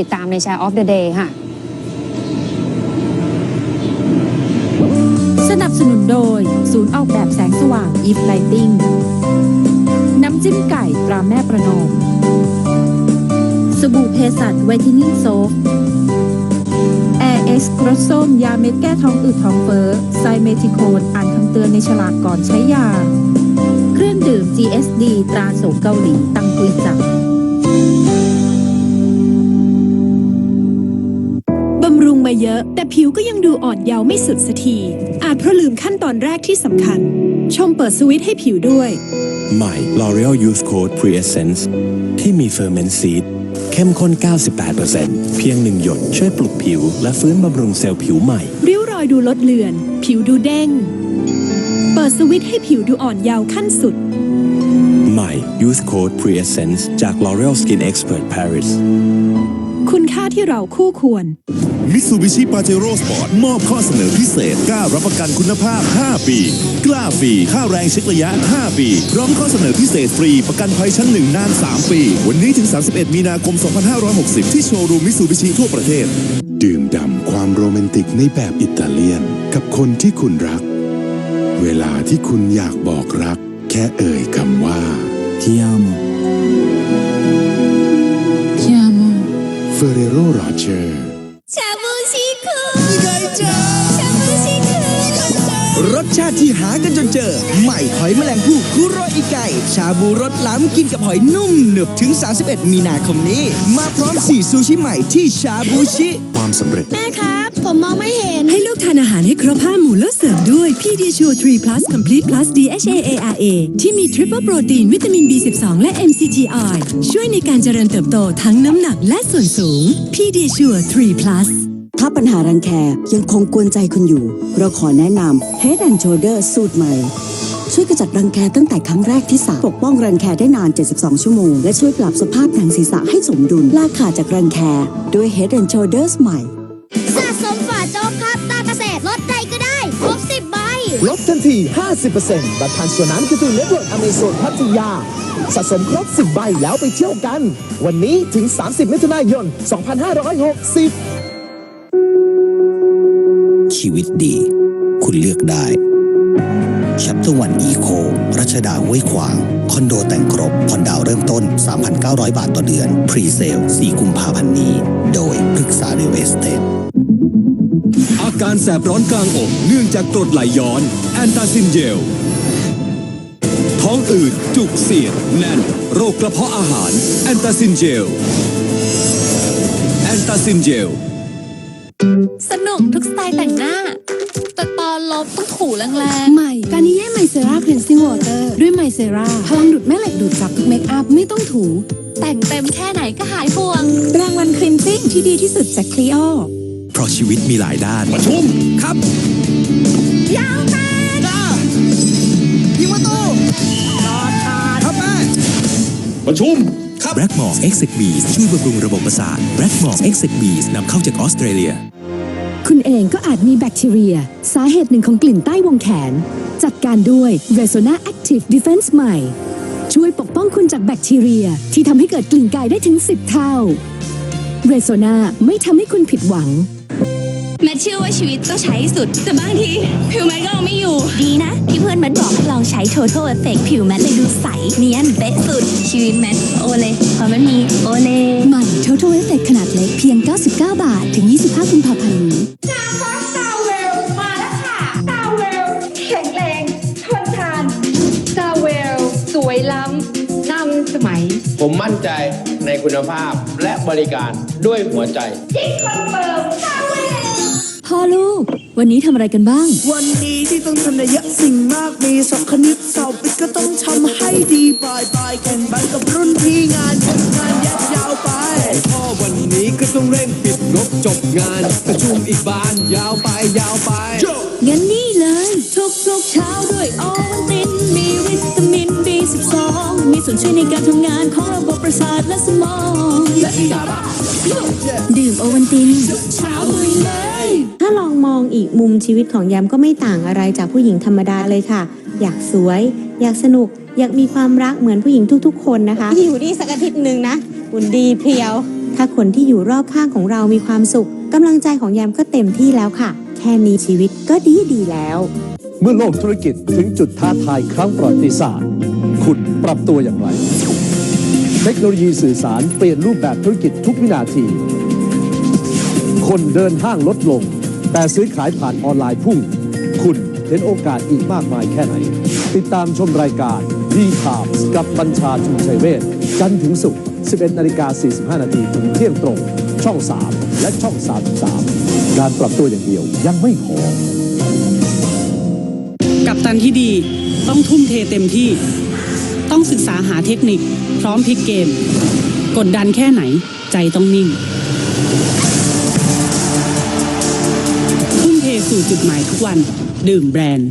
ติดตามใน Share of the Day ค่ะ สนับสนุนโดย ศูนย์ออกแบบแสงสว่าง If Lighting น้ำจิ้มไก่ตราแม่ประนอมสบู่เพสัตไวท์นิ่งโซฟแอร์เอ็กซ์กรโซมยาเม็ดแก้ท้องอืดท้องเฟ้อไซเมทิโคนอ่านคำเตือนในฉลากก่อนใช้ยา เครื่องดื่ม GSD ตราโสมเกาหลีตังกุยจับ บำรุงมาเยอะ แต่ผิวก็ยังดูอ่อนเยาว์ไม่สุดสักที อาจเพราะลืมขั้นตอนแรกที่สำคัญ ชมเปิดสวิตช์ให้ผิวด้วย ใหม่ L'Oreal Youth Code Pre-Essence ที่มีเฟอร์เมนซีดเข้มข้น 98%เพียงหนึ่งหยดช่วยปลุกผิว และฟื้นบำรุงเซลล์ผิวใหม่ ริ้วรอยดูลดเลือน ผิวดูเด้ง เปิดสวิตช์ให้ผิวดูอ่อนเยาว์ขั้นสุด ใหม่ Youth Code Pre-Essence จาก L'Oreal Skin Expert Paris คุณค่าที่เราคู่ควรมิตซูบิชิปาเจโร่สปอร์ตมอบข้อเสนอพิเศษ กล้ารับประกันคุณภาพ 5 ปี กล้าฟรีค่าแรงเช็คระยะ 5 ปี พร้อมข้อเสนอพิเศษฟรี ประกันภัยชั้น1นาน 3 ปี วันนี้ถึง 31 มีนาคม 2560 ที่โชว์รูมมิตซูบิชิทั่วประเทศ ดื่มด่ำความโรแมนติกในแบบอิตาเลียน กับคนที่คุณรัก เวลาที่คุณอยากบอกรัก แค่เอ่ยคำว่า Ti amo เฟ รสชาติที่หากันจนเจอ ใหม่หอยแมลงภู่คุโรอิไก่ ชาบูรสล้ำกินกับหอยนุ่มหนึบถึง 31 มีนาคมนี้ มาพร้อมสี่ซูชิใหม่ที่ชาบูชิ ความสำเร็จ แม่ครับ ผมมองไม่เห็น ให้ลูกทานอาหารให้ครบห้าหมู่แล้วเสริมด้วย p d s u r e 3 plus complete plus DHA ARA ที่มี triple โปรตีนวิตามิน B12 และ MCTI ช่วยในการเจริญเติบโตทั้งน้ำหนักและส่วนสูง p d s u r e3 plus ถ้าปัญหารังแคยังคงกวนใจคุณอยู่ เราขอแนะนำ Head and Shoulder สูตรใหม่ ช่วยกระจัดรังแคตั้งแต่ครั้งแรกที่สระปกป้องรังแคได้นาน 72 ชั่วโมง และช่วยปรับสภาพหนังศีรษะให้สมดุลลากขาดจากรังแคด้วย Head and Shoulders ใหม่ สะสมฝาโจ๊กครับตาเกษตรลดใดก็ได้ครบสิบใบ ลดทันที 50%บัตรผ่านสวนน้ำการ์ตูนเน็ตเวิร์กอเมซอนพัทยา สะสมครบ 10 ใบแล้วไปเที่ยวกัน วันนี้ถึง 30 มิถุนายน 2560 ชีวิตดี คุณเลือกได้ชัปเตอร์วันอีโครัชดาห้วยขวาง คอนโดแต่งครบผ่อนดาวเริ่มต้น 3,900 บาทต่อเดือน พรีเซล 4 กุมภาพันธ์นี้ โดยปรึกษาเรียลเอสเตทอาการแสบร้อนกลางอกเนื่องจากกรดไหลย้อน แอนตาซินเจล ท้องอืดจุกเสียด แน่น โรคกระเพาะอาหาร แอนตาซินเจล แอนตาซินเจล สนุกทุกสไตล์แต่งหน้า แต่ตอนลบต้องถูแรงใหม่ กานิเย่ไมเซราคลีนซิ่งวอเตอร์ด้วยไมเซราพลังดูดแม่เหล็กดูดซับทุกเมคอัพไม่ต้องถูๆแต่งเต็มแค่ไหนก็หายห่วง รางวัลคลีนซิ่งที่ดีที่สุดจากคลีโอเพราะชีวิตมีหลายด้านประชุมครับ ยาวแม่ยิงประตูครับแม่ประชุมแบล็กมอร์เอ็กซ์บีช่วยบำรุงระบบประสาทแบล็กมอร์เอ็กซ์บีนำเข้าจากออสเตรเลีย คุณเองก็อาจมีแบคทีเรีย สาเหตุหนึ่งของกลิ่นใต้วงแขน จัดการด้วย r e s o n a Active Defense ใหม่ ช่วยปกป้องคุณจากแบคทีเรียที่ทำให้เกิดกลิ่นกายได้ถึง 10 เท่า r e s o n a ไม่ทำให้คุณผิดหวัง แมทเชื่อว่าชีวิตต้องใช้ให้สุด แต่บางที ผิวแมทก็เอาไม่อยู่ ดีนะ ที่เพื่อนแมทบอกให้ลองใช้ Total Effect ผิวแมทเลยดูใส เนียนเป๊ะสุด ชีวิตแมทโอเลย Total Effect ขนาดเล็กเพียง 99 บาท ถึง 25กุมภาพันธ์นี้ซาเวลมาแล้วค่ะซาเวลแข็งแรงทนทานซาเวลสวยล้ำนำสมัย ผมมั่นใจในคุณภาพและบริการด้วยหัวใจพ่อลูก วันนี้ทำอะไรกันบ้าง วันนี้ที่ต้องทำในเยอะสิ่งมากมีสอบคณิตสอบวิทย์ก็ต้องทำให้ดีบายบายแข่งบันกับรุ่นพี่งานเยอะงานยัดยาว บจบงานประชุมอีกบานยาวไปยาวไป งั้นนี่เลยทุกทุกๆเช้าด้วยโอวัลติน มีวิตามิน B12 มีส่วนช่วยในการทำงานของระบบประสาทและสมองดื่มโอวัลติน เช้าเลยเลย ถ้าลองมองอีกมุมชีวิตของแยมก็ไม่ต่างอะไรจากผู้หญิงธรรมดาเลยค่ะ อยากสวย อยากสนุก อยากมีความรักเหมือนผู้หญิงทุกๆ คนนะคะ อยู่นี่สักอาทิตย์หนึ่งนะหุ่นดีเพรียว ถ้าคนที่อยู่รอบข้างของเรามีความสุขกำลังใจของแยมก็เต็มที่แล้วค่ะ แค่นี้ชีวิตก็ดีดีแล้ว เมื่อโลกธุรกิจถึงจุดท้าทายครั้งประวัติศาสตร์ คุณปรับตัวอย่างไร เทคโนโลยีสื่อสารเปลี่ยนรูปแบบธุรกิจทุกวินาที คนเดินห้างลดลง แต่ซื้อขายผ่านออนไลน์พุ่ง คุณเห็นโอกาสอีกมากมายแค่ไหน ติดตามชมรายการ d t i m e s กับบัญชาชุมชัยเวชจันทร์ถึงศุกร์ 11นาฬิกา45 นาทีถึงเที่ยงตรง ช่อง 3 และช่อง 33 การปรับตัวอย่างเดียวยังไม่พอกับตันที่ดีต้องทุ่มเทเต็มที่ ต้องศึกษาหาเทคนิค พร้อมพลิกเกม กดดันแค่ไหนใจต้องนิ่ง ทุ่มเทสู่จุดหมายทุกวัน ดื่มแบรนด์